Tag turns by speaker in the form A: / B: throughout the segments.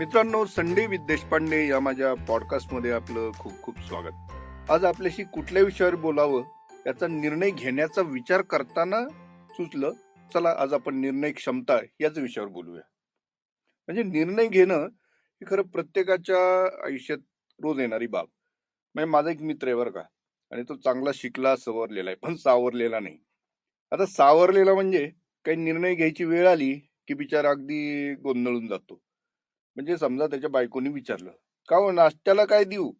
A: मित्रांनो Sunday with Deshpande या माझ्या पॉडकास्टमध्ये आपलं खूप खूप स्वागत. आज आपल्याशी कुठल्या विषयावर बोलावं याचा निर्णय घेण्याचा विचार करताना सुचलं चला आज आपण निर्णय क्षमता याच विषयावर बोलूया. म्हणजे निर्णय घेणं ही खरं प्रत्येकाच्या आयुष्यात रोज येणारी बाब. म्हणजे माझा एक मित्र आहे बरं का आणि तो चांगला शिकला सवरलेला आहे पण सावरलेला नाही. आता सावरलेला म्हणजे काही निर्णय घ्यायची वेळ आली की बिचारा अगदी गोंधळून जातो. म्हणजे समजा त्याच्या बायकोनी विचारलं का हो नाश्त्याला काय देऊ?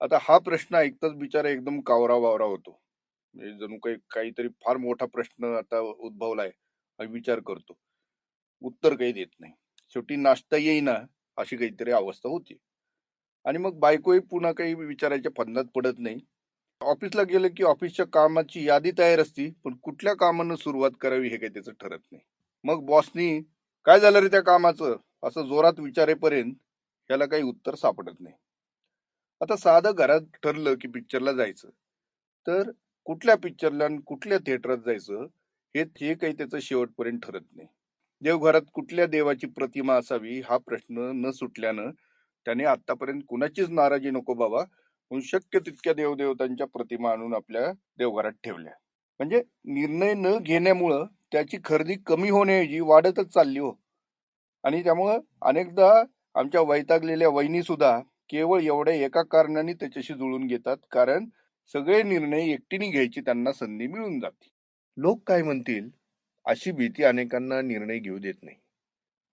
A: आता हा प्रश्न ऐकताच बिचारा एकदम कावरा वावरा होतो. म्हणजे जणू काही काहीतरी फार मोठा प्रश्न आता उद्भवलाय विचार करतो. उत्तर काही देत नाही. शेवटी नाश्ता येईना अशी काहीतरी अवस्था होती. आणि मग बायकोही पुन्हा काही विचारायच्या फंदात पडत नाही. ऑफिसला गेलं की ऑफिसच्या कामाची यादी तयार असती पण कुठल्या कामानं सुरुवात करावी हे काही त्याचं ठरत नाही. मग बॉसनी काय झालं रे त्या कामाचं? असं जोरात विचारेपर्यंत याला काही उत्तर सापडत नाही. आता साधं घरात ठरलं की पिक्चरला जायचं. तर कुठल्या पिक्चरला आणि कुठल्या थिएटरात जायचं हे हे काही त्याचं शेवटपर्यंत ठरत नाही. देवघरात कुठल्या देवाची प्रतिमा असावी हा प्रश्न न सुटल्यानं त्याने आतापर्यंत कुणाचीच नाराजी नको बाबा म्हणून शक्य तितक्या देवदेवतांच्या प्रतिमा आणून आपल्या देवघरात ठेवल्या. म्हणजे निर्णय न घेण्यामुळं त्याची खरेदी कमी होण्याऐवजी वाढतच चालली हो. आणि त्यामुळं अनेकदा आमच्या वैतागलेल्या वहिनी सुद्धा केवळ एवढ्या एका कारणाने त्याच्याशी जुळून घेतात. कारण सगळे निर्णय एकटीने घ्यायची त्यांना संधी मिळून जाते. लोक काय म्हणतील? अशी भीती अनेकांना निर्णय घेऊ देत नाही.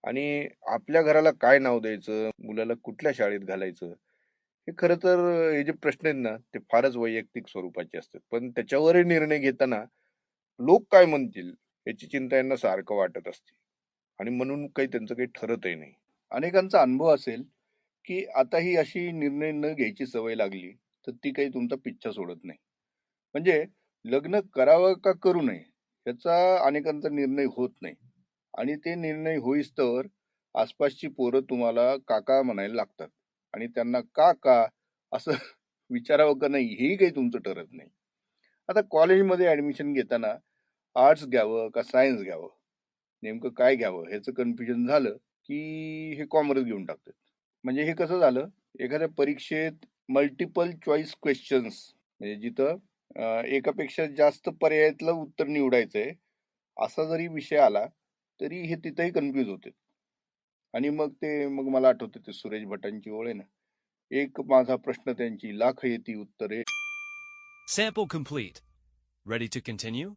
A: आणि आपल्या घराला काय नाव द्यायचं? मुलाला कुठल्या शाळेत घालायचं? हे खरं तर हे जे प्रश्न आहेत ना ते फारच वैयक्तिक स्वरूपाचे असतात. पण त्याच्यावरही निर्णय घेताना लोक काय म्हणतील? याची चिंता यांना सारखं वाटत असते. आणि म्हणून काही त्यांचं काही ठरतही नाही. अनेकांचा अनुभव असेल की आता ही अशी निर्णय न घ्यायची सवय लागली तर ती काही तुमचा पिच्छा सोडत नाही. म्हणजे लग्न करावं का करू नये याचा अनेकांचा निर्णय होत नाही. आणि ते निर्णय होईस्तवर आसपासची पोरं तुम्हाला काका म्हणायला लागतात. आणि त्यांना का का असं विचारावं का नाही हेही काही तुमचं ठरत नाही. आता कॉलेजमध्ये ऍडमिशन घेताना आर्ट्स घ्यावं का सायन्स घ्यावं? नेमकं काय घ्यावं? ह्याचं कन्फ्युजन झालं की हे कॉमर्स घेऊन टाकतात. म्हणजे हे कसं झालं? एखाद्या परीक्षेत मल्टिपल चॉईस क्वेश्चन्स म्हणजे जिथं एकापेक्षा जास्त पर्यायातलं उत्तर निवडायचंय असा जरी विषय आला तरी हे तिथंही कन्फ्युज होते. आणि मग ते मग मला आठवते ते सुरेश भटांची ओळ आहे ना एक माझा प्रश्न त्यांची लाख येती उत्तरे.
B: Sample complete. Ready to continue?